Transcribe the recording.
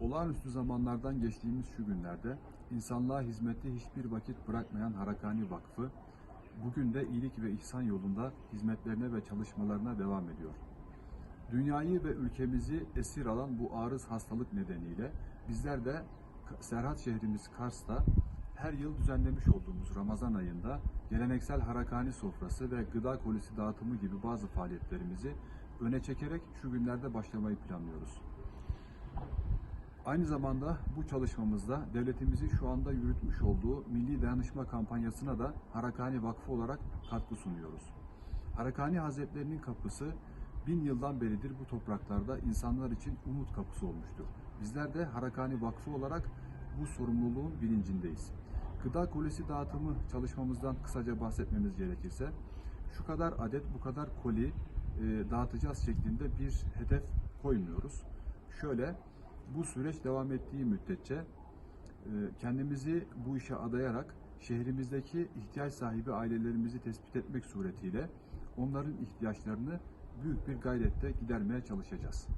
Olağanüstü zamanlardan geçtiğimiz şu günlerde insanlığa hizmette hiçbir vakit bırakmayan Harakani Vakfı bugün de iyilik ve ihsan yolunda hizmetlerine ve çalışmalarına devam ediyor. Dünyayı ve ülkemizi esir alan bu arız hastalık nedeniyle bizler de Serhat şehrimiz Kars'ta her yıl düzenlemiş olduğumuz Ramazan ayında geleneksel harakani sofrası ve gıda kolisi dağıtımı gibi bazı faaliyetlerimizi öne çekerek şu günlerde başlamayı planlıyoruz. Aynı zamanda bu çalışmamızda devletimizin şu anda yürütmüş olduğu Milli Dayanışma kampanyasına da Harakani Vakfı olarak katkı sunuyoruz. Harakani Hazretlerinin kapısı bin yıldan beridir bu topraklarda insanlar için umut kapısı olmuştur. Bizler de Harakani Vakfı olarak bu sorumluluğun bilincindeyiz. Gıda kolisi dağıtımı çalışmamızdan kısaca bahsetmemiz gerekirse şu kadar adet bu kadar koli e, dağıtacağız şeklinde bir hedef koymuyoruz. Şöyle bu süreç devam ettiği müddetçe e, kendimizi bu işe adayarak şehrimizdeki ihtiyaç sahibi ailelerimizi tespit etmek suretiyle onların ihtiyaçlarını büyük bir gayrette gidermeye çalışacağız.